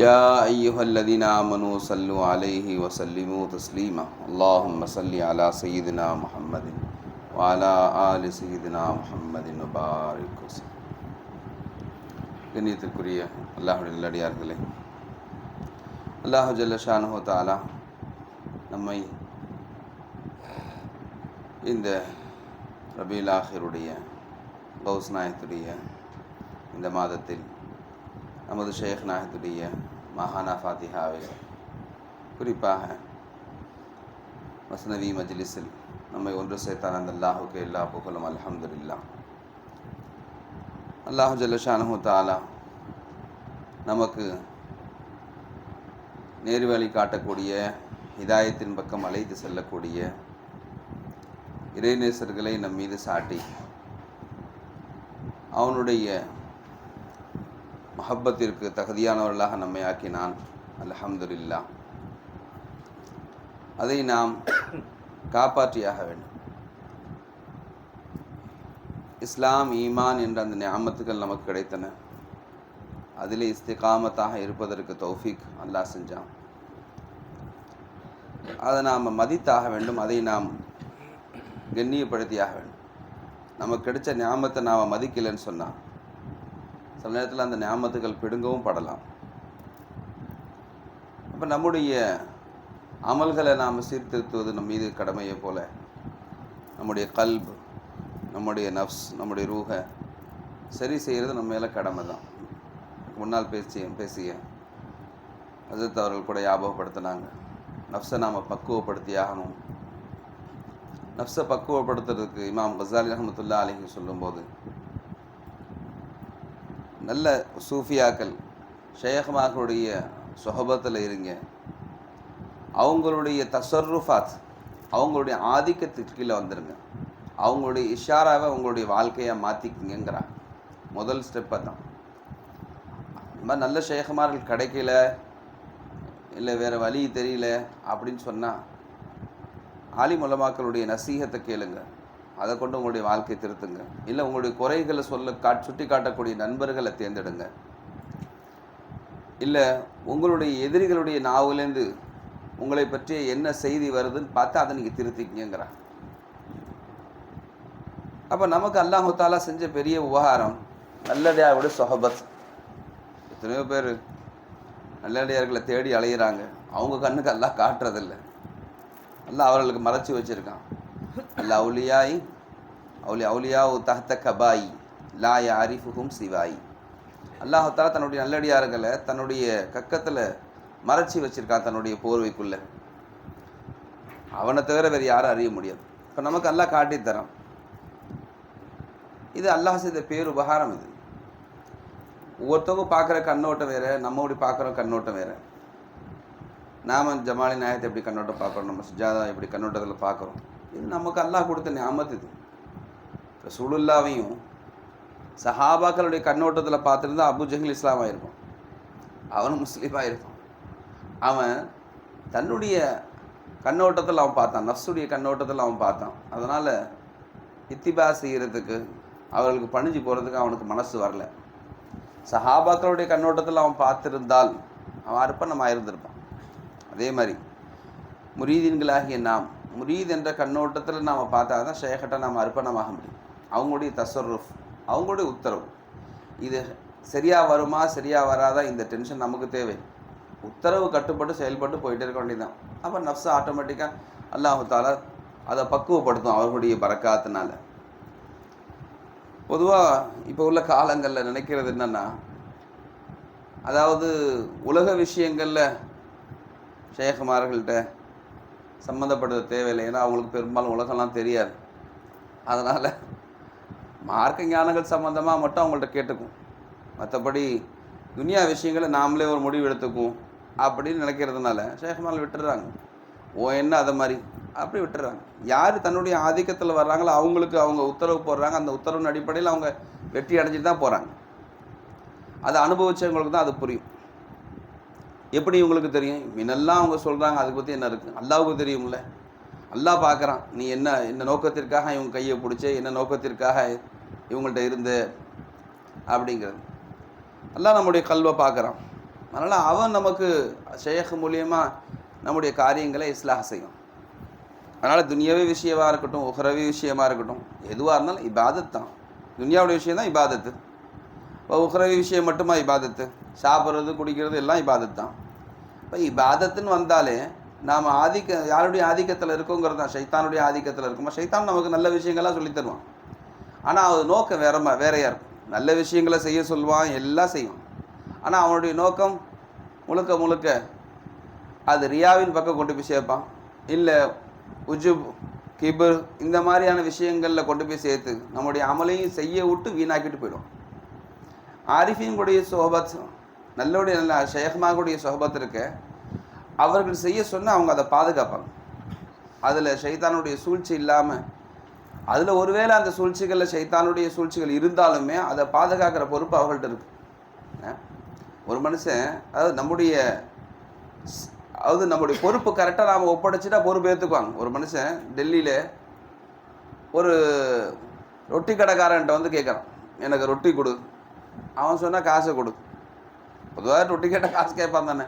يا أيها الذين آمنوا صلوا عليه وسلموا تسليما اللهم صل على سيدنا محمد وعلى آل سيدنا محمد وبارك وسلم கண்ணியத்திற்குரிய அல்லாஹுடைய நல்லடியார்களே அல்லாஹு ஜல்ல ஷானுஹோ தாலா நம்மை இந்த ரபீல் ஆஹிருடைய கௌஸ் நாயத்துடைய இந்த மாதத்தில் நமது ஷேக் நாயத்துடைய மகானா ஃபாத்திஹாவில் குறிப்பாக வசனவி மஜ்லிஸில் நம்மை ஒன்று சேர்த்தான் அந்த அல்லாஹுக்கு எல்லா புகழும் அல்ஹம்துலில்லா அல்லாஹு ஜல்லஷானு தாலா நமக்கு நேர்வழி காட்டக்கூடிய இதாயத்தின் பக்கம் அழைத்து செல்லக்கூடிய இறைநேசர்களை நம் மீது சாட்டி அவனுடைய மஹப்பத்திற்கு தகுதியானவர்களாக நம்மை ஆக்கினான். அலஹம்துல்லா அதை நாம் காப்பாற்றியாக வேண்டும். இஸ்லாம் ஈமான் என்ற அந்த ஞாமத்துகள் நமக்கு கிடைத்தன. அதிலே இஸ்திகாமத்தாக இருப்பதற்கு தௌஃபிக் அல்லாஹ் செஞ்சான். அதை நாம் மதித்தாக வேண்டும் அதை நாம் கண்ணியப்படுத்தியாக வேண்டும். நமக்கு கிடைச்ச ஞாபகத்தை நாம் மதிக்கலைன்னு சொன்னால் சில நேரத்தில் அந்த ஞாபகத்துகள் பிடுங்கவும் படலாம். அப்போ நம்முடைய அமல்களை நாம் சீர்திருத்துவது நம் மீது கடமையை போல. நம்முடைய கல்ப் நம்முடைய நஃப்ஸ் நம்முடைய ரூக சரி செய்கிறது நம்ம மேலே கடமை தான். முன்னால் பேசிய பேசிய அஜித் அவர்கள் கூட ஞாபகப்படுத்தினாங்க. நஃப்ஸை நாம் பக்குவப்படுத்தி ஆகணும். நஃப்ஸை பக்குவப்படுத்துறதுக்கு இமாம் கசாலி அஹமத்துல்லா அலிஹி சொல்லும்போது நல்ல சூஃபியாக்கள் ஷேഖமாக்களுடைய சொஹபத்தில் இருங்க. அவங்களுடைய தசர்ருஃபாத் அவங்களுடைய ஆதிக்கத்துக்கு கீழே வந்துடுங்க அவங்களுடைய இஷாராவை உங்களுடைய வாழ்க்கையை மாற்றிக்கிங்கிறான் முதல் ஸ்டெப்பை தான் இந்த மாதிரி நல்ல ஷேகமார்கள் கிடைக்கல இல்லை வேறு வழி தெரியல அப்படின்னு சொன்னால் ஆலி முலமாக்களுடைய நசீகத்தை கேளுங்கள் அதை கொண்டு உங்களுடைய வாழ்க்கை திருத்துங்க. இல்லை உங்களுடைய குறைகளை சொல்ல காட் சுட்டி காட்டக்கூடிய நண்பர்களை தேர்ந்தெடுங்க. இல்லை உங்களுடைய எதிரிகளுடைய நாவிலேருந்து உங்களை பற்றிய என்ன செய்தி வருதுன்னு பார்த்து அதை நீங்கள் திருத்திக்கிங்கிறான் அப்போ நமக்கு அல்லாஹாலா செஞ்ச பெரிய உபகாரம் நல்லதையாவோட சொஹபத். எத்தனையோ பேர் நல்லடியார்களை தேடி அலையிறாங்க. அவங்க கண்ணுக்கு எல்லாம் காட்டுறதில்ல. எல்லாம் அவர்களுக்கு மறைச்சி வச்சுருக்கான். அல்ல அவுலியாய் அவுலி அவுலியா தஹத்த கபாய் லா யாரிஃபுகும் சிவாய். அல்லாஹால தன்னுடைய நல்லடியார்களை தன்னுடைய கக்கத்தில் மறைச்சி வச்சிருக்கா தன்னுடைய போர்வைக்குள்ளே. அவனை தவிர வேறு யாரும் அறிய முடியாது. இப்போ நமக்கு அல்லாஹ் காட்டித்தரான் இது அல்லாஹ் செய்த பேர் உபகாரம் இது. ஒவ்வொருத்தவங்க பார்க்குற கண்ணோட்டம் வேறு நம்மோடி பார்க்குற கண்ணோட்டம் வேறு. நாம ஜமாலி நாயத்தை எப்படி கண்ணோட்டம் பார்க்குறோம்? நம்ம சுஜாதா எப்படி கண்ணோட்டத்தில் பார்க்குறோம்? இது நமக்கு அல்லாஹ் கொடுத்த ஞாபகத்து இது. ரசூலுல்லாவையும் சஹாபாக்களுடைய கண்ணோட்டத்தில் பார்த்துருந்தா அபு ஜஹில் இஸ்லாம் அவனும் முஸ்லீமாக இருப்பான் அவன் தன்னுடைய கண்ணோட்டத்தில் அவன் பார்த்தான். நஃப்ஸுடைய கண்ணோட்டத்தில் அவன் பார்த்தான். அதனால் இத்திபா செய்கிறதுக்கு அவர்களுக்கு பணிஞ்சு போகிறதுக்கு அவனுக்கு மனசு வரல. சஹாபாக்களுடைய கண்ணோட்டத்தில் அவன் பார்த்துருந்தால் அவன் அர்ப்பணமாக இருந்திருப்பான். அதே மாதிரி முரீதீன்களாகிய நாம் முரீத் என்ற கண்ணோட்டத்தில் நாம் பார்த்தா தான் ஷேகட்டை நாம் அர்ப்பணமாக முடியும். அவங்களுடைய தசருஃப் அவங்களுடைய உத்தரவு. இது சரியாக வருமா சரியாக வராதா இந்த டென்ஷன் நமக்கு தேவை. உத்தரவு கட்டுப்பட்டு செயல்பட்டு போயிட்டே இருக்க வேண்டியதுதான். அப்போ நஃப்ஸ் ஆட்டோமேட்டிக்காக அல்லாஹு தாலா அதை பக்குவப்படுத்தும் அவர்களுடைய பறக்காத்தினால பொதுவாக இப்போ உள்ள காலங்களில் நினைக்கிறது என்னென்னா அதாவது உலக விஷயங்களில் ஷேகுமார்கள்ட்ட சம்மந்தப்படுறது தேவையில்லை. ஏன்னா அவங்களுக்கு பெரும்பாலும் உலகம்லாம் தெரியாது. அதனால் மார்க்க ஞானங்கள் சம்மந்தமாக மட்டும் அவங்கள்ட்ட கேட்டுக்கும். மற்றபடி துனியா விஷயங்களை நாமளே ஒரு முடிவு எடுத்துக்குவோம் அப்படின்னு நினைக்கிறதுனால ஷேഖமார்கள் விட்டுடுறாங்க ஓ என்ன அதை மாதிரி? அப்படி விட்டுறாங்க. யார் தன்னுடைய ஆதிக்கத்தில் வர்றாங்களோ அவங்களுக்கு அவங்க உத்தரவு போடுறாங்க. அந்த உத்தரவின் அடிப்படையில் அவங்க வெற்றி அடைஞ்சிட்டு தான் போகிறாங்க அதை அனுபவிச்சவங்களுக்கு தான் அது புரியும். எப்படி இவங்களுக்கு தெரியும்? முன்னெல்லாம் அவங்க சொல்கிறாங்க அதை பற்றி என்ன இருக்குது அல்லாவுக்கு தெரியும்ல. அல்லாஹ் பார்க்குறான் நீ என்ன என்ன நோக்கத்திற்காக இவங்க கையை பிடிச்ச என்ன நோக்கத்திற்காக இவங்கள்ட்ட இருந்து அப்படிங்கிறது. எல்லாம் நம்முடைய கல்வை பார்க்குறான். அதனால் அவன் நமக்கு ஷேக் மூலியமாக நம்முடைய காரியங்களை இஸ்லாக செய்யும். அதனால் துனியாவே விஷயமாக இருக்கட்டும் உஹரவி விஷயமாக இருக்கட்டும் எதுவாக இருந்தாலும் இபாதத் தான். துனியாவுடைய விஷயம் தான் இபாதத்து. இப்போ உஹரவி விஷயம் மட்டுமா இபாதத்து? சாப்பிட்றது குடிக்கிறது எல்லாம் இபாதத் தான். இப்போ இபாதத்துன்னு வந்தாலே நாம் ஆதிக்க யாருடைய ஆதிக்கத்தில் இருக்கோங்கிறது தான். ஷைத்தானுடைய ஆதிக்கத்தில் இருக்குமா. சைத்தான் நமக்கு நல்ல விஷயங்கள்லாம் சொல்லித் தருவான். ஆனால் அது நோக்கம் வேற வேறையாக இருக்கும். நல்ல விஷயங்களை செய்ய சொல்லுவான் எல்லாம் செய்வான். ஆனால் அவனுடைய நோக்கம் முழுக்க முழுக்க அது ரியாவின் பக்கம் கொண்டு போய் சேர்ப்பான். இல்லை உஜுப் கிபர் இந்த மாதிரியான விஷயங்களில் கொண்டு போய் சேர்த்து நம்முடைய அமலையும் செய்ய விட்டு வீணாக்கிட்டு போயிடும் ஆரிஃபின்களுடைய சோபத் நல்லுடைய நல்ல ஷேக்மாவுடைய சோபத் இருக்க அவர்கள் செய்ய சொன்னால் அவங்க அதை பாதுகாப்பாங்க. அதில் ஷைத்தானுடைய சூழ்ச்சி இல்லாமல் அதில் ஒருவேளை அந்த சூழ்ச்சிகளில் சைத்தானுடைய சூழ்ச்சிகள் இருந்தாலுமே அதை பாதுகாக்கிற பொறுப்பு அவர்கள்ட்ட இருக்கு. ஒரு மனுஷன் அதாவது நம்முடைய அதாவது நம்முடைய பொறுப்பு கரெக்டாக நாம் ஒப்படைச்சிட்டா பொறுப்பு ஏற்றுக்குவாங்க ஒரு மனுஷன் டெல்லியில் ஒரு ரொட்டி கடைக்காரன்ட்ட வந்து கேட்குறான் எனக்கு ரொட்டி கொடு. அவன் சொன்னால் காசை கொடு. பொதுவாக ரொட்டி கேட்டால் காசு கேட்பான் தானே.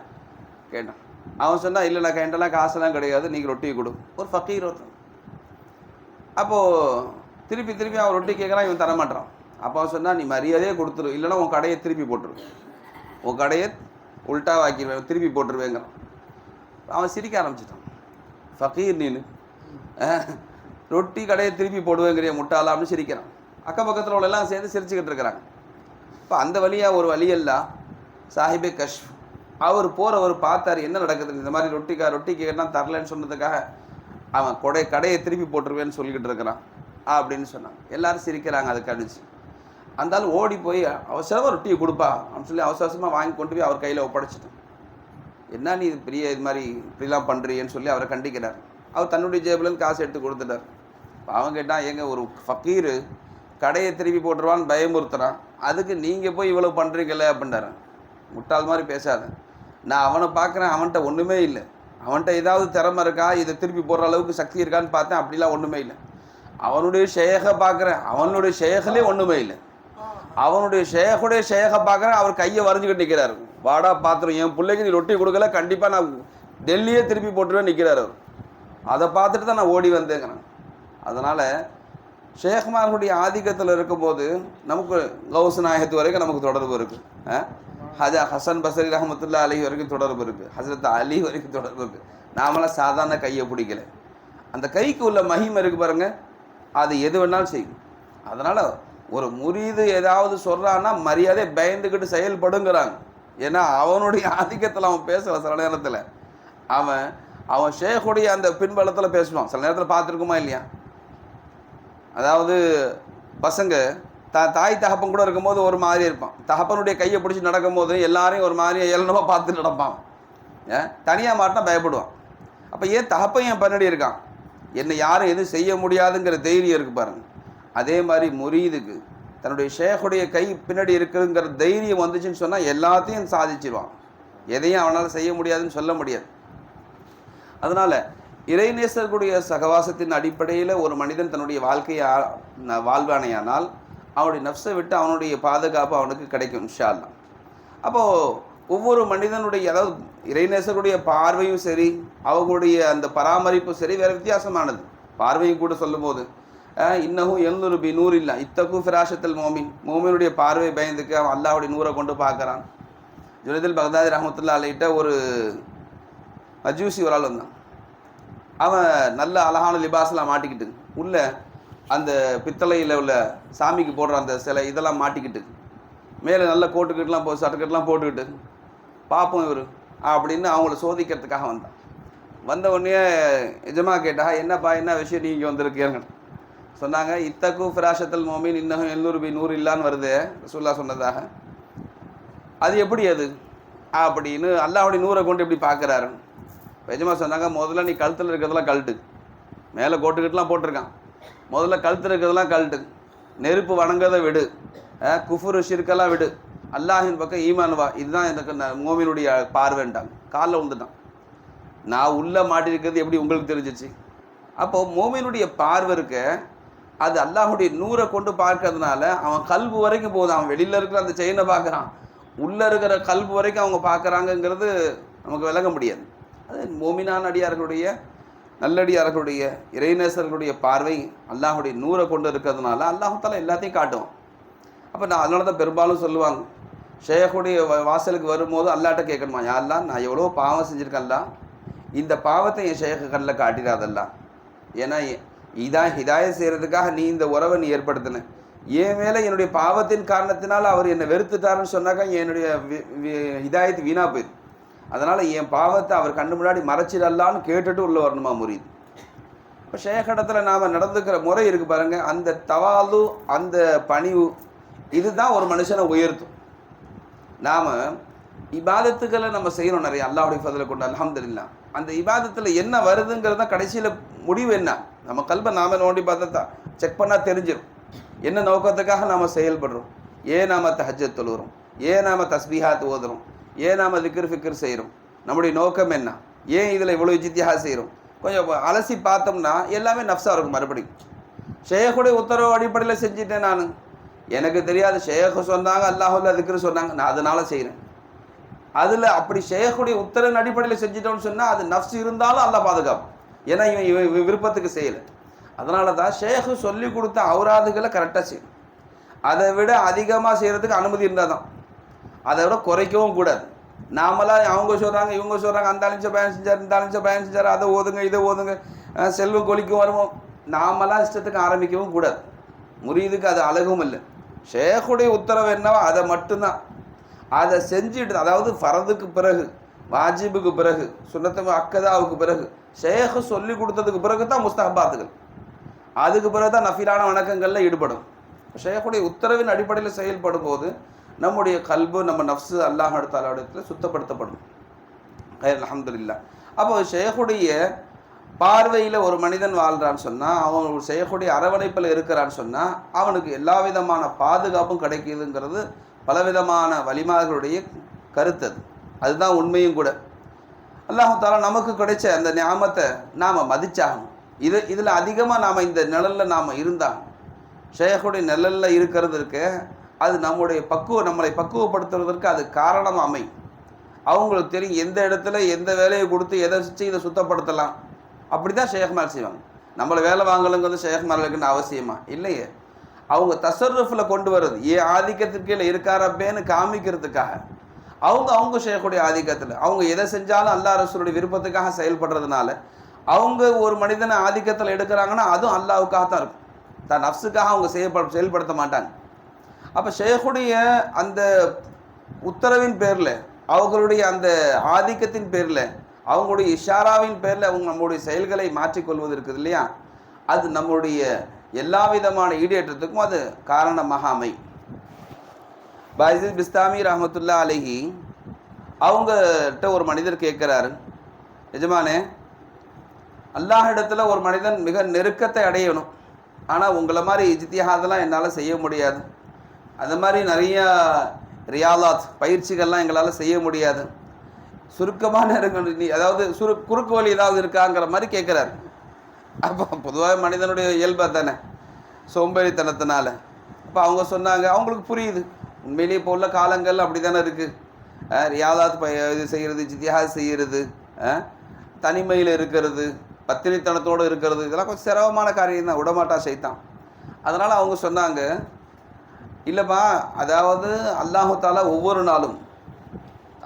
கேட்டான். அவன் சொன்னால் இல்லை நான் என்கிட்டலாம் காசெல்லாம் கிடையாது. நீங்கள் ரொட்டியை கொடு. ஒரு ஃபக்கீர் ஒருத்தன். அப்போது திருப்பி திருப்பி அவன் ரொட்டி கேட்குறான் இவன் தரமாட்டான் அப்போ சொன்னால் நீ மரியாதையே கொடுத்துரு இல்லைன்னா உன் கடையை திருப்பி போட்டுரு. உன் கடையை உல்ட்டா வாக்கிடுவேன் திருப்பி போட்டுருவேங்கிறான். அவன் சிரிக்க ஆரம்பிச்சிட்டான். ஃபக்கீர் நீனு ரொட்டி கடையை திருப்பி போடுவேங்கிறிய முட்டாளா? அப்படின்னு சிரிக்கிறான். அக்கம் பக்கத்தில் உள்ள எல்லாம் சேர்ந்து சிரிச்சுக்கிட்டு இருக்கிறாங்க. இப்போ அந்த வழியாக ஒரு வழியெல்லாம் சாஹிபே கஷ் அவர் போகிறவர் பார்த்தாரு என்ன நடக்குது? இந்த மாதிரி ரொட்டிக்கா ரொட்டி கேட்டால் தரலன்னு சொன்னதுக்காக அவன் கொடை கடையை திருப்பி போட்டுருவேன்னு சொல்லிக்கிட்டு இருக்கிறான். அப்படின்னு சொன்னான். எல்லாரும் சிரிக்கிறாங்க அதை கடிச்சு அந்தாலும் ஓடி போய் அவசரமாக ரொட்டியை கொடுப்பா அப்படின்னு சொல்லி அவசரமாக வாங்கி கொண்டு போய் அவர் கையில் ஒப்படைச்சிட்டான். என்ன நீ இது பெரிய இது மாதிரி இப்படிலாம் பண்ணுறியன்னு சொல்லி அவரை கண்டிக்கிறார். அவர் தன்னுடைய ஜேபிலேருந்து காசு எடுத்து கொடுத்துட்டார். அவன் கேட்டான் ஏங்க ஒரு ஃபக்கீரு கடையை திருப்பி போட்டுருவான்னு பயமுறுத்துறான். அதுக்கு நீங்கள் போய் இவ்வளோ பண்ணுறீங்களே அப்படின்றாரு. முட்டாள் மாதிரி பேசாத. நான் அவனை பார்க்குறேன் அவன்கிட்ட ஒன்றுமே இல்லை. அவன்கிட்ட ஏதாவது திறமை இருக்கா? இதை திருப்பி போடுற அளவுக்கு சக்தி இருக்கான்னு பார்த்தேன். அப்படிலாம் ஒன்றுமே இல்லை. அவனுடைய ஷேகை பார்க்குறேன். அவனுடைய ஷேகலே ஒன்றுமே இல்லை. அவனுடைய ஷேகுடைய ஷேகை பார்க்குறேன். அவர் கையை வரைஞ்சிக்கிட்டு நிற்கிறாரு வாடா பாத்திரம் என் பிள்ளைக்கு நீ ரொட்டி கொடுக்கல. கண்டிப்பாக நான் டெல்லியே திருப்பி போட்டுருவேன் நிற்கிறார் அவர். அதை பார்த்துட்டு தான் நான் ஓடி வந்தேங்கிறேன். அதனால் ஷேக்மார்களுடைய ஆதிக்கத்தில் இருக்கும்போது நமக்கு கௌஸ் நாயகத்து வரைக்கும் நமக்கு தொடர்பு இருக்குது ஹஜா ஹசன் பசரி ரஹமத்துல்லா அலி வரைக்கும் தொடர்பு இருக்குது ஹசரத் அலி வரைக்கும் தொடர்பு இருக்குது நாமெல்லாம் சாதாரண கையை பிடிக்கல. அந்த கைக்கு உள்ள மகிமை இருக்கு பாருங்க. அது எது வேணாலும் செய்யும். அதனால் ஒரு முறிது ஏதாவது சொல்கிறான்னா மரியாதை பயந்துக்கிட்டு செயல்படுங்கிறாங்க. ஏன்னா அவனுடைய ஆதிக்கத்தில் அவன் பேசல சில நேரத்தில். அவன் அவன் ஷேக்குடைய அந்த பின்பலத்தில் பேசுவான். சில நேரத்தில் பார்த்துருக்குமா இல்லையா? அதாவது பசங்க த தாய் தகப்பன் கூட இருக்கும்போது ஒரு மாதிரி இருப்பான். தகப்பனுடைய கையை பிடிச்சி நடக்கும்போது எல்லாரையும் ஒரு மாதிரி ஏளனமாக பார்த்து நடப்பான். தனியாக மாட்டினா பயப்படுவான். அப்போ ஏன் தகப்பன் என் பின்னாடி இருக்கான்? என்னை யாரும் எதுவும் செய்ய முடியாதுங்கிற தைரியம் இருக்கு பாருங்கள் அதே மாதிரி முறியுதுக்கு தன்னுடைய ஷேக்குடைய கை பின்னாடி இருக்குதுங்கிற தைரியம் வந்துச்சுன்னு சொன்னால் எல்லாத்தையும் சாதிச்சிருவான். எதையும் அவனால் செய்ய முடியாதுன்னு சொல்ல முடியாது. அதனால் இறைநேசர்களுடைய சகவாசத்தின் அடிப்படையில் ஒரு மனிதன் தன்னுடைய வாழ்க்கையை வாழ்வானையானால் அவனுடைய நஃப்ஸை விட்டு அவனுடைய பாதுகாப்பு அவனுக்கு கிடைக்கும் இன்ஷால்லா அப்போது ஒவ்வொரு மனிதனுடைய அதாவது இறைநேசருடைய பார்வையும் சரி அவங்களுடைய அந்த பராமரிப்பும் சரி வேறு வித்தியாசமானது. பார்வையும் கூட சொல்லும்போது இன்னமும் எழுநூறு பி நூறு இல்லை இத்தக்கும் ஃபிராஷத்தல் மோமின். மோமினுடைய பார்வை பயந்துக்கு அவன் அல்லாவுடைய நூறை கொண்டு பார்க்குறான். ஜுனைதில் பக்தாதி ரஹமத்துல்லா அலைகிட்ட ஒரு அஜூசி ஒரு ஆள் வந்தான். அவன் நல்ல அழகான லிபாஸ்லாம் மாட்டிக்கிட்டு உள்ளே அந்த பித்தளையில் உள்ள சாமிக்கு போடுற அந்த சிலை இதெல்லாம் மாட்டிக்கிட்டு மேலே நல்ல கோட்டுக்கிட்டுலாம் போ சட்டுக்கட்டெலாம் போட்டுக்கிட்டு பார்ப்போம் இவர் அப்படின்னு அவங்கள சோதிக்கிறதுக்காக வந்தான். வந்த உடனே எஜமா கேட்டா என்னப்பா என்ன விஷயம் நீங்கள் வந்திருக்கீங்க சொன்னாங்க இத்தக்கு ஃபிராஷத்தல் மோமின் இன்னும் எழுநூறு பி நூறு இல்லான்னு வருது ரசூல்லா சொன்னதாக. அது எப்படி அது? அப்படின்னு அல்லாஹ்வுடைய நூறை கொண்டு எப்படி பார்க்குறாரு எஜமா சொன்னாங்க முதல்ல நீ கழுத்தில் இருக்கிறதெல்லாம் கழட்டு. மேலே கோட்டுக்கிட்டுலாம் போட்டிருக்கான். முதல்ல கழுத்து இருக்கிறதெல்லாம் கழட்டு. நெருப்பு வணங்கதை விடு. குஃபுரு ஷிர்கெல்லாம் விடு. அல்லாஹின் பக்கம் ஈமான் வா. இதுதான் எனக்கு மோமினுடைய பார்வைன்ட்டாங்க. காலில் விழுந்துட்டான் நான் உள்ளே மாட்டிருக்கிறது எப்படி உங்களுக்கு தெரிஞ்சிச்சு? அப்போது மோமினுடைய பார்வை இருக்க அது அல்லாஹுடைய நூறை கொண்டு பார்க்கறதுனால அவன் கல்பு வரைக்கும் போகுது. அவன் வெளியில் இருக்கிற அந்த செயினை பார்க்குறான். உள்ளே இருக்கிற கல்பு வரைக்கும் அவங்க பார்க்குறாங்கங்கிறது நமக்கு விளங்க முடியாது. அது மோமினான் அடியார்களுடைய நல்லடியார்களுடைய இறைநேசர்களுடைய பார்வை அல்லாஹுடைய நூறை கொண்டு இருக்கிறதுனால அல்லாஹால எல்லாத்தையும் காட்டும். அப்போ நான் அதனால தான் பெரும்பாலும் சொல்லுவாங்க ஷேகுடைய வாசலுக்கு வரும்போது அல்லாட்ட கேட்கணுமா? யாரெல்லாம் நான் எவ்வளோ பாவம் செஞ்சுருக்கேன்ல இந்த பாவத்தை என் ஷேக கண்ணில் காட்டிடாதல்லாம் ஏன்னா இதான் ஹிதாய செய்கிறதுக்காக நீ இந்த உறவை நீ ஏற்படுத்தின. என் மேலே என்னுடைய பாவத்தின் காரணத்தினால் அவர் என்னை வெறுத்துட்டாருன்னு சொன்னாக்கா என்னுடைய வி- ஹிதாயத்து வீணாக போயிடுது அதனால் என் பாவத்தை அவர் கண்ணு முன்னாடி மறைச்சிடலான்னு கேட்டுட்டு உள்ளே வரணுமா முறியுது இப்போ ஷேகடத்தில் நாம் நடந்துக்கிற முறை இருக்குது பாருங்கள் அந்த தவாலு அந்த பணிவு இதுதான் ஒரு மனுஷனை உயர்த்தும். நாம் இபாதத்துக்களை நம்ம செய்யணும் நிறைய. அல்லாவுடைய ஃபதில் கொண்டு அல்ஹம்துலில்லாஹ் அந்த இபாதத்தில் என்ன வருதுங்கிறது தான் கடைசியில் முடிவு என்ன? நம்ம கல்வை நாம நோண்டி பார்த்தா தான் செக் பண்ணால் தெரிஞ்சிடும் என்ன நோக்கத்துக்காக நாம் செயல்படுறோம்? ஏன் நாம் தஹஜத் தொழுகிறோம் ஏன் நாம் தஸ்பீஹாத் ஓதுறோம்? ஏன் நாம் திக்ரு ஃபிக்கர் செய்கிறோம்? நம்முடைய நோக்கம் என்ன? ஏன் இதில் இவ்வளோ ஜித்தியாக செய்கிறோம்? கொஞ்சம் அலசி பார்த்தோம்னா எல்லாமே நஃப்ஸாக இருக்கும் மறுபடியும். ஷேகுடைய உத்தரவு அடிப்படையில் செஞ்சுட்டேன் நான். எனக்கு தெரியாது ஷேகு சொன்னாங்க அல்லாஹுல்ல திக்ரு சொன்னாங்க நான் அதனால் செய்கிறேன். அதில் அப்படி ஷேகுடைய உத்தரவின் அடிப்படையில் செஞ்சிட்டோம்னு சொன்னால் அது நஃப்ஸ் இருந்தாலும் அல்லா பாதுகாப்பு. ஏன்னா இவன் இவன் விருப்பத்துக்கு செய்யலை. அதனால தான் ஷேகு சொல்லி கொடுத்த அவராதுகளை கரெக்டாக செய்யணும். அதை விட அதிகமாக செய்கிறதுக்கு அனுமதி இருந்தால் தான். அதை விட குறைக்கவும் கூடாது. நாமெல்லாம் அவங்க சொல்கிறாங்க இவங்க சொல்கிறாங்க அந்த அழிஞ்ச பயன் செஞ்சார் இந்த அழிஞ்ச பயன் செஞ்சார் அதை ஓதுங்க இதை ஓதுங்க செல்வம் கொலிக்கும் வருவோம் நாமெல்லாம் இஷ்டத்துக்கு ஆரம்பிக்கவும் கூடாது. முறியதுக்கு அது அழகும் இல்லை. ஷேக்குடைய உத்தரவு என்னவோ அதை மட்டும்தான். அதை செஞ்சுட்டு அதாவது ஃபரதுக்கு பிறகு வாஜிபுக்கு பிறகு சுனத்தம் அக்கதாவுக்கு பிறகு ஷேக்கு சொல்லி கொடுத்ததுக்கு பிறகு தான் முஸ்தகபாத்துகள் அதுக்கு பிறகு தான் நஃபீலான வணக்கங்களில் ஈடுபடும். ஷேக்குடைய உத்தரவின் அடிப்படையில் செயல்படும் போது நம்முடைய கல்பு நம்ம நஃப்ஸு அல்லாஹ் இடத்துல சுத்தப்படுத்தப்படும். அலமதுல்லா அப்போ ஷேகுடைய பார்வையில் ஒரு மனிதன் வாழ்கிறான்னு சொன்னால் அவன் ஒரு செய்யக்கூடிய அரவணைப்பில் இருக்கிறான்னு சொன்னால் அவனுக்கு எல்லா விதமான பாதுகாப்பும் கிடைக்கிதுங்கிறது பலவிதமான வலிமார்களுடைய கருத்து அது. அதுதான் உண்மையும் கூட. அல்லாஹால நமக்கு கிடைச்ச அந்த ஞாபத்தை நாம் மதிச்சாகணும். இது இதில் அதிகமாக நாம் இந்த நிழலில் நாம் இருந்தாகணும். ஷேகுடைய நிழலில் இருக்கிறதுக்கு அது நம்முடைய பக்குவ நம்மளை பக்குவப்படுத்துவதற்கு அது காரணம் அமையும். அவங்களுக்கு தெரியும் எந்த இடத்துல எந்த வேலையை கொடுத்து எதை வச்சு இதை சுத்தப்படுத்தலாம். அப்படி தான் ஷேக்மார் செய்வாங்க. நம்மளை வேலை வாங்கலுங்கிறது ஷேக்மார் இருக்குன்னு அவசியமா? இல்லையே. அவங்க தசருஃபில் கொண்டு வர்றது ஏன் ஆதிக்கத்துக்கு கீழே இருக்காரப்பேன்னு காமிக்கிறதுக்காக. அவங்க அவங்க செய்யக்கூடிய ஆதிக்கத்தில். அவங்க எதை செஞ்சாலும் அல்லாஹ் ரசூலுடைய விருப்பத்துக்காக செயல்படுறதுனால அவங்க ஒரு மனிதனை ஆதிக்கத்தில் எடுக்கிறாங்கன்னா அதுவும் அல்லாவுக்காக தான் இருக்கும். தான் நஃப்ஸுக்காக அவங்க செயல்பட செயல்படுத்த மாட்டாங்க. அப்போ ஷேகுடைய அந்த உத்தரவின் பேரில் அவர்களுடைய அந்த ஆதிக்கத்தின் பேரில் அவங்களுடைய இஷாராவின் பேரில் அவங்க நம்மளுடைய செயல்களை மாற்றிக்கொள்வது இருக்குது இல்லையா? அது நம்மளுடைய எல்லா விதமான ஈடேற்றத்துக்கும் அது காரணமாக அமை. பாய்சித் பிஸ்தாமி ரஹமத்துல்லா அலஹி அவங்ககிட்ட ஒரு மனிதர் கேட்குறாரு எஜமானே அல்லாஹ் இடத்துல ஒரு மனிதன் மிக நெருக்கத்தை அடையணும். ஆனால் உங்களை மாதிரி இஜித்தியாதெல்லாம் என்னால் செய்ய முடியாது. அது மாதிரி நிறையா ரியாலாத் பயிற்சிகள்லாம் எங்களால் செய்ய முடியாது. சுருக்கமான நீ அதாவது சுரு குறுக்கு வழி ஏதாவது இருக்காங்கிற மாதிரி கேட்குறாரு அப்போ பொதுவாக மனிதனுடைய இயல்பாக தானே சோம்பேறித்தனத்தினால. அப்போ அவங்க சொன்னாங்க அவங்களுக்கு புரியுது. உண்மையிலேயே இப்போ உள்ள காலங்கள் அப்படி தானே இருக்குது ரியாதாத் ப இது செய்கிறது ஜித்தியாக செய்கிறது தனிமையில் இருக்கிறது பத்தினித்தனத்தோடு இருக்கிறது இதெல்லாம் கொஞ்சம் சிரமமான காரியம் தான் விடமாட்டா செய்தான் அதனால் அவங்க சொன்னாங்க இல்லைப்பா அதாவது அல்லாஹு தாலா ஒவ்வொரு நாளும்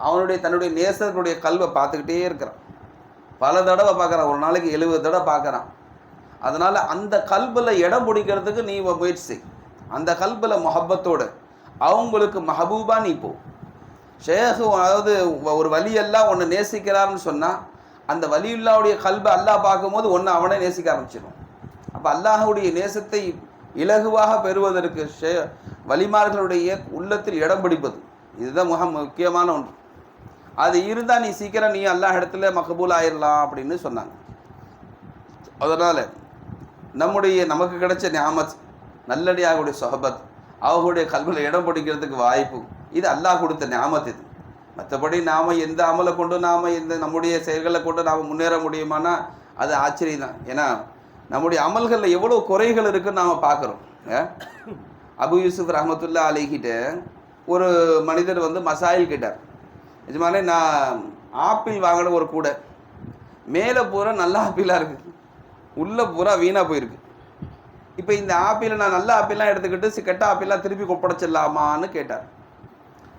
அவனுடைய தன்னுடைய நேசர்களுடைய கல்வை பார்த்துக்கிட்டே இருக்கிறான். பல தடவை பார்க்குறான் ஒரு நாளைக்கு எழுபது தடவை பார்க்குறான். அதனால் அந்த கல்பில் இடம் பிடிக்கிறதுக்கு நீ முயற்சி செய். அந்த கல்பில் மொஹப்பத்தோடு அவங்களுக்கு மஹபூபா நீ போ. ஷேஹு அதாவது ஒரு வலியெல்லாம் ஒன்று நேசிக்கிறார்னு சொன்னால் அந்த வலியுல்லாவுடைய கல்பை அல்லாஹ் பார்க்கும்போது ஒன்று அவனே நேசிக்க ஆரம்பிச்சிடும் அப்போ அல்லாஹுடைய நேசத்தை இலகுவாக பெறுவதற்கு ஷே வலிமார்களுடைய உள்ளத்தில் இடம் பிடிப்பது. இதுதான் மிக முக்கியமான ஒன்று. அது இருந்தால் நீ சீக்கிரம் நீ அல்லாஹ் இடத்துல மகபூல் ஆயிடலாம் அப்படின்னு சொன்னாங்க. அதனால் நம்முடைய நமக்கு கிடைச்ச ஞாமத் நல்லடியாகுடைய சொஹபத் அவர்களுடைய கல்வியில் இடம் பிடிக்கிறதுக்கு வாய்ப்பு இது அல்லாஹ் கொடுத்த ஞாமத் இது. மற்றபடி நாம் எந்த அமலை கொண்டு நாம் எந்த நம்முடைய செயல்களை கொண்டு நாம் முன்னேற முடியுமானா அது ஆச்சரியம் தான் ஏன்னா நம்முடைய அமல்களில் எவ்வளோ குறைகள் இருக்குன்னு நாம் பார்க்குறோம். அபு யூசுப் ரஹமத்துல்லா அலிகிட்ட ஒரு மனிதர் வந்து மசாயில் கேட்டார். நிஜமானே நான் ஆப்பிள் வாங்கின ஒரு கூடை. மேலே பூரா நல்ல ஆப்பிளாக இருக்குது உள்ளே பூரா வீணாக போயிருக்கு. இப்போ இந்த ஆப்பிளை நான் நல்ல ஆப்பிள்லாம் எடுத்துக்கிட்டு சி- கெட்ட ஆப்பிள்லாம் திருப்பி கொப்படைச்சிடலாமான்னு கேட்டார்.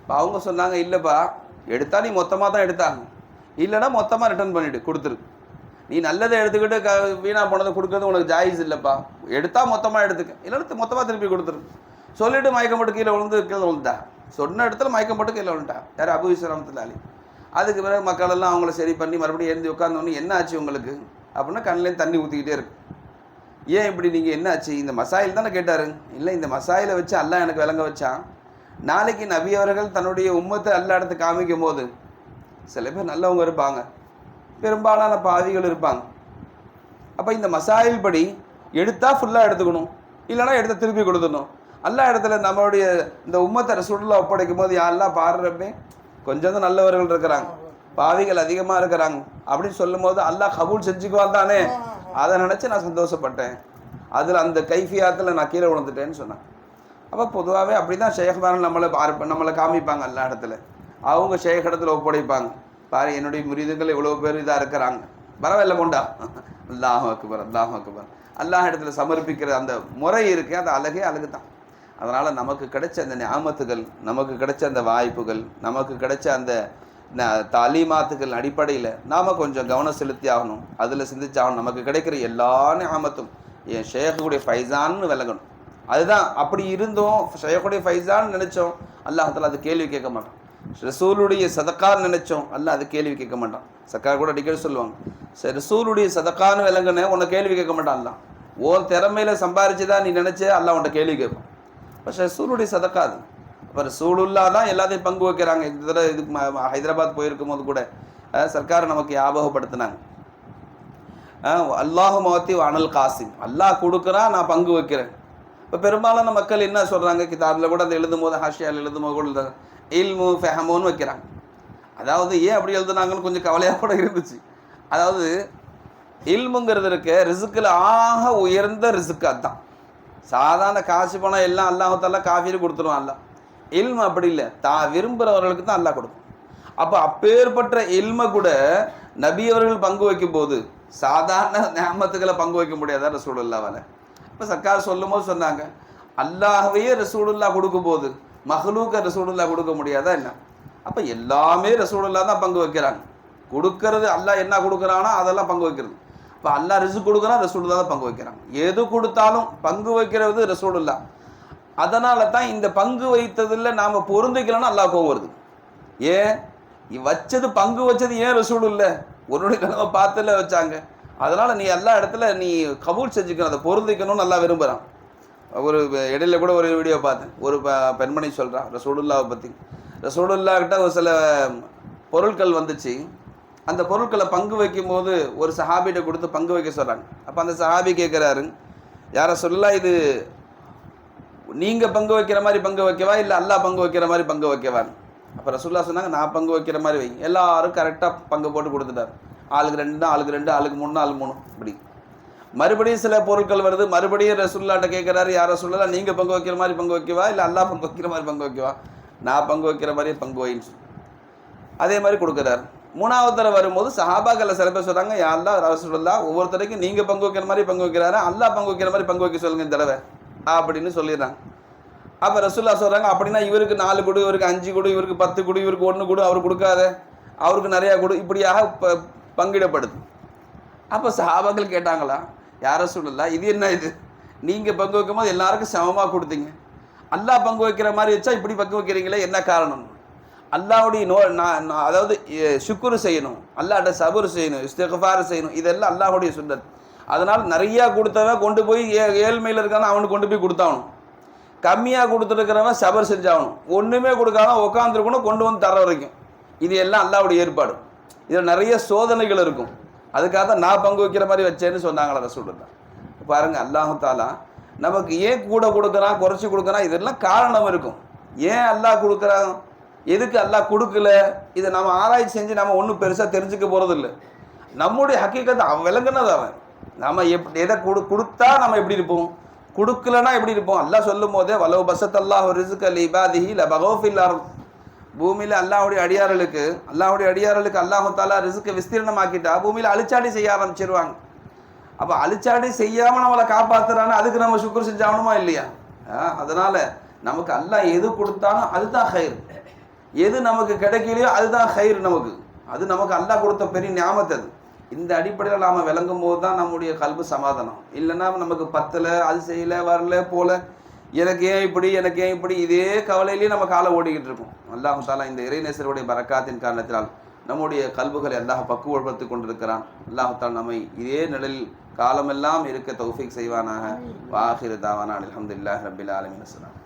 இப்போ அவங்க சொன்னாங்க இல்லைப்பா எடுத்தா நீ மொத்தமாக தான் எடுத்தாங்க இல்லைன்னா மொத்தமாக ரிட்டர்ன் பண்ணிவிடு கொடுத்துரு. நீ நல்லதை எடுத்துக்கிட்டு க வீணாக போனதை கொடுக்கறது உனக்கு ஜாயிஸ் இல்லைப்பா. எடுத்தா மொத்தமாக எடுத்துக்க. இல்லை மொத்தமாக திருப்பி கொடுத்துரு. சொல்லிட்டு மயக்கம் போட்டு கீழே விழுந்து கீழே விழுந்தா சொன்ன இடத்துல மயக்கம் போட்டு கீழே விழுந்துட்டா. யார்? அபு விஸ்வராமத்தில் அலி அதுக்கு பிறகு மக்கள் எல்லாம் அவங்கள சரி பண்ணி மறுபடியும் எழுந்து உட்காந்தோன்னு என்ன ஆச்சு உங்களுக்கு? அப்படின்னா கண்ணிலேருந்து தண்ணி ஊற்றிக்கிட்டே இருக்கு. ஏன் இப்படி நீங்கள் என்ன ஆச்சு? இந்த மசாயில் தானே கேட்டாரு. இல்லை இந்த மசாயில் வச்சு அல்லா எனக்கு விளங்க வச்சான் நாளைக்கு நபி அவர்கள் தன்னுடைய உம்மத்தை அல்ல இடத்து காமிக்கும் போது சில பேர் நல்லவங்க இருப்பாங்க. பெரும்பாலான பாவிகள் இருப்பாங்க. அப்போ இந்த மசாயில் படி எடுத்தால் ஃபுல்லாக எடுத்துக்கணும். இல்லைன்னா எடுத்து திருப்பி கொடுத்துடணும். எல்லா இடத்துல நம்மளுடைய இந்த உம்மத்தை ரசூலுல்லா ஒப்படைக்கும் போது யாரெல்லாம் பாடுறப்பே கொஞ்சம் தான் நல்லவர்கள் இருக்கிறாங்க. பாவிகள் அதிகமாக இருக்கிறாங்க. அப்படின்னு சொல்லும் போது அல்லாஹ் கபூல் செஞ்சுக்குவான் தானே? அதை நினச்சி நான் சந்தோஷப்பட்டேன். அதில் அந்த கைஃபியாத்தில் நான் கீழே விழுந்துட்டேன்னு சொன்னேன் அப்போ பொதுவாகவே அப்படி தான் ஷேக்மாரன் நம்மளை நம்மளை காமிப்பாங்க எல்லா இடத்துல. அவங்க ஷேக் இடத்துல ஒப்படைப்பாங்க. பாரு என்னுடைய முறிதுகள் இவ்வளோ பேர் இதாக இருக்கிறாங்க. பரவாயில்ல கொண்டா. அல்லாஹ் அக்பர் அல்லாஹ் அக்பர். அல்லாஹ் இடத்துல சமர்ப்பிக்கிற அந்த முறை இருக்கு அந்த அழகே அழகு தான் அதனால் நமக்கு கிடைச்ச அந்த ஞாபகத்துகள் நமக்கு கிடைச்ச அந்த வாய்ப்புகள் நமக்கு கிடைச்ச அந்த ந- அடிப்படையில் நாம் கொஞ்சம் கவனம் செலுத்தி ஆகணும். அதில் சிந்திச்சாகணும். நமக்கு கிடைக்கிற எல்லா ஞாபகத்தும் என் ஷேഖுடைய ஃபைசான்னு விளங்கணும் அதுதான் அப்படி இருந்தோம் ஷேഖுடைய ஃபைசான்னு நினச்சோம் அல்லாஹத்தில் அது கேள்வி கேட்க மாட்டோம் ரசூலுடைய சதக்கான்னு நினைச்சோம். அல்ல அது கேள்வி கேட்க மாட்டான். சக்கா கூட அடிக்கடி சொல்லுவாங்க. சரி ரசூலுடைய சதக்கான்னு விளங்குன உன்னை கேள்வி கேட்க மாட்டான்லாம் அல்ல ஓன் திறமையில சம்பாரிச்சுதான் நீ நினைச்ச அல்ல உன்னை கேள்வி கேட்பான். பட் ரசூலுடைய சதக்கா அது. இப்போ ரசூலுல்லா தான் எல்லாத்தையும் பங்கு வைக்கிறாங்க. இந்த தடவை இது ஹைதராபாத் போயிருக்கும் போது கூட சர்க்கார் நமக்கு ஞாபகப்படுத்தினாங்க. அல்லாஹு மகத்தி அனல் காசிம். அல்லாஹ் கொடுக்குறான் நான் பங்கு வைக்கிறேன். இப்போ பெரும்பாலான மக்கள் என்ன சொல்கிறாங்க கிதாபில் கூட அந்த எழுதும் போது ஹாஷியால் எழுதும் போது கூட இல்மு ஃபெஹமோன்னு வைக்கிறாங்க. அதாவது ஏன் அப்படி எழுதுனாங்கன்னு கொஞ்சம் கவலையாக கூட இருந்துச்சு. அதாவது இல்முங்கிறது இருக்க ரிசுக்கில் ஆக உயர்ந்த ரிசுக்கு அதுதான். சாதாரண காசு பணம் எல்லாம் அல்லாஹத்தால காஃபியில் கொடுத்துருவான் அல்ல இல்மு அப்படி இல்லை தா விரும்புகிறவர்களுக்கு தான் அல்லாஹ் கொடுக்கும். அப்போ அப்பேற்பட்ட இல்மை கூட நபி அவர்கள் பங்கு வைக்கும் போது சாதாரண நேமத்துக்களை பங்கு வைக்க முடியாதா ரசூலுல்லாவால் இப்போ சர்க்கார் சொல்லும் போது சொன்னாங்க அல்லாஹ்வையே ரசூலுல்லா கொடுக்கும்போது மகளுக்கு ரசூலுல்லா கொடுக்க முடியாதா என்ன? அப்போ எல்லாமே ரசூலுல்லா தான் பங்கு வைக்கிறாங்க. கொடுக்கறது அல்லா என்ன கொடுக்குறானோ அதெல்லாம் பங்கு வைக்கிறது. இப்போ அல்லாஹ் ரிசு கொடுக்குறான் ரசூலுல்லா தான் பங்கு வைக்கிறாங்க. எது கொடுத்தாலும் பங்கு வைக்கிறது ரசூலுல்லா அதனால தான் இந்த பங்கு வைத்ததில் நாம் பொருந்திக்கலன்னா அல்லா கோவம் வருது. ஏன்? வச்சது பங்கு வச்சது ஏன் ரசூல் இல்லை உன்னுடைய நிலவை பார்த்துல வச்சாங்க. அதனால் நீ எல்லா இடத்துல நீ கபூல் செஞ்சுக்கணும் அதை பொருந்திக்கணும்னு நல்லா விரும்புகிறான் ஒரு இடையில கூட ஒரு வீடியோ பார்த்தேன். ஒரு ப- பெண்மணி சொல்கிறான் ரசூலுல்லாவை பற்றி ரசூலுல்லாக்கிட்ட ஒரு சில பொருட்கள் வந்துச்சு. அந்த பொருட்களை பங்கு வைக்கும்போது ஒரு சஹாபிகிட்ட கொடுத்து பங்கு வைக்க சொல்கிறாங்க அப்போ அந்த சஹாபி கேட்குறாரு யாரை சொல்லலாம் இது நீங்கள் பங்கு வைக்கிற மாதிரி பங்கு வைக்கவா? இல்லை அல்லா பங்கு வைக்கிற மாதிரி பங்கு வைக்கவான்னு? அப்போ ரசுல்லா சொன்னாங்க நான் பங்கு வைக்கிற மாதிரி வை. எல்லாரும் கரெக்டாக பங்கு போட்டு கொடுத்துட்டாரு. ஆளுக்கு ரெண்டு ஆளுக்கு ரெண்டு ஆளுக்கு மூணு ஆளுக்கு மூணு. இப்படி மறுபடியும் சில பொருட்கள் வருது. மறுபடியும் ரசூல்லாட்ட கேட்குறாரு யார் ரசூல்லா நீங்கள் பங்கு வைக்கிற மாதிரி பங்கு வைக்கவா? இல்லை அல்லா பங்கு வைக்கிற மாதிரி பங்கு வைக்கவா? நான் பங்கு வைக்கிற மாதிரி பங்கு வைன்னு அதே மாதிரி கொடுக்குறாரு. மூணாவது தடவை வரும்போது சஹாபாக்கள் சில பேர் சொல்கிறாங்க யாரெல்லாம் ரசூலுல்லா ஒவ்வொருத்தருக்கும் நீங்கள் பங்கு வைக்கிற மாதிரி பங்கு வைக்கிறாரு. அல்லா பங்கு வைக்கிற மாதிரி பங்கு வைக்க சொல்லுங்க இந்த தடவை. அப்படின்னு சொல்லிடுறாங்க. அப்போ ரசூல்லா சொல்கிறாங்க அப்படின்னா இவருக்கு நாலு கொடு இவருக்கு அஞ்சு கொடு இவருக்கு பத்து கொடு இவருக்கு ஒன்று கொடு அவர் கொடுக்காத. அவருக்கு நிறையா கொடு. இப்படியாக ப பங்கிடப்படுது. அப்போ சஹாபாக்கள் கேட்டாங்களா யார சொல்லல இது என்ன இது? நீங்கள் பங்கு வைக்கும்போது எல்லாருக்கும் சமமாக கொடுத்தீங்க. அல்லாஹ் பங்கு வைக்கிற மாதிரி வச்சா இப்படி பங்கு வைக்கிறீங்களே என்ன காரணம்? அல்லாவுடைய நோ நான் அதாவது எ, சுக்குரு செய்யணும். அல்லாட்ட சபுர் செய்யணும் இஸ்தகஃபார் செய்யணும். இதெல்லாம் அல்லாஹுடைய சுன்னத் அதனால் நிறையா கொடுத்தவன் கொண்டு போய் ஏ ஏழ்மையில் இருக்கான அவனுக்கு கொண்டு போய் கொடுத்தாகணும். கம்மியாக கொடுத்துருக்கிறவன் சபர் செஞ்சாகணும். ஒன்றுமே கொடுக்காம உட்காந்துருக்கணும் கொண்டு வந்து தர வரைக்கும். இது எல்லாம் அல்லாவுடைய ஏற்பாடு. இதில் நிறைய சோதனைகள் இருக்கும். அதுக்காக தான் நான் பங்கு வைக்கிற மாதிரி வச்சேன்னு சொன்னாங்களா ரசூலுல்லா. பாருங்க அல்லாஹாலா நமக்கு ஏன் கூட கொடுக்குறான் குறைச்சி கொடுக்குறான் இதெல்லாம் காரணம் இருக்கும். ஏன் அல்லாஹ் கொடுக்குறான்? எதுக்கு அல்லாஹ் கொடுக்கல? இதை நம்ம ஆராய்ச்சி செஞ்சு நம்ம ஒன்றும் பெருசாக தெரிஞ்சுக்க போகிறதில்ல நம்முடைய ஹக்கீக்கத்தை அவன் விளங்குனது அவன். நம்ம எப் எதை கொடு கொடுத்தா நம்ம எப்படி இருப்போம்? கொடுக்கலன்னா எப்படி இருப்போம்? அல்லாஹ் சொல்லும் போதே வலோ பசத் அல்லாஹ் ரிசுக் அல் இபாதிஹி ல பகோஃபில் பூமியில் அல்லாஹுடைய அடியார்களுக்கு அல்லாஹுடைய அடியார்களுக்கு அல்லாஹு தாலா ரிசுக்கு விஸ்தீர்ணமாக்கிட்டா பூமியில் அழிச்சாடி செய்ய ஆரம்பிச்சிருவாங்க. அப்போ அழிச்சாடி செய்யாமல் நம்மளை காப்பாற்றுறான்னு அதுக்கு நம்ம சுக்குர் செஞ்சாகணுமா இல்லையா? ஆ, அதனால நமக்கு அல்லாஹ் எது கொடுத்தாலும் அதுதான் ஹயிர் எது நமக்கு கிடைக்கலையோ அதுதான் ஹைர் நமக்கு. அது நமக்கு அல்லாஹ் கொடுத்த பெரிய ஞாபகத்து அது. இந்த அடிப்படையில் நாம் விளங்கும் போது தான் நம்முடைய கல்வி சமாதானம். இல்லைன்னா நமக்கு பத்தலை அது செய்யல வரல போல எனக்கு ஏன் இப்படி எனக்கு ஏன் இப்படி? இதே கவலையிலேயே நம்ம காலை ஓடிக்கிட்டு இருக்கோம். அல்லாஹு தாலா இந்த இறைநேசருடைய பரக்காத்தின் காரணத்தினால் நம்முடைய கல்புகளை அல்லாஹ் பக்குவப்படுத்தி கொண்டிருக்கிறான். அல்லாஹு தாலா நம்மை இதே நிழலில் காலமெல்லாம் இருக்க தௌஃபீக் செய்வானாக. வாஹிரு தாவானா. அல்ஹம்துலில்லாஹி ரப்பில் ஆலமீன். அஸ்ஸலாம்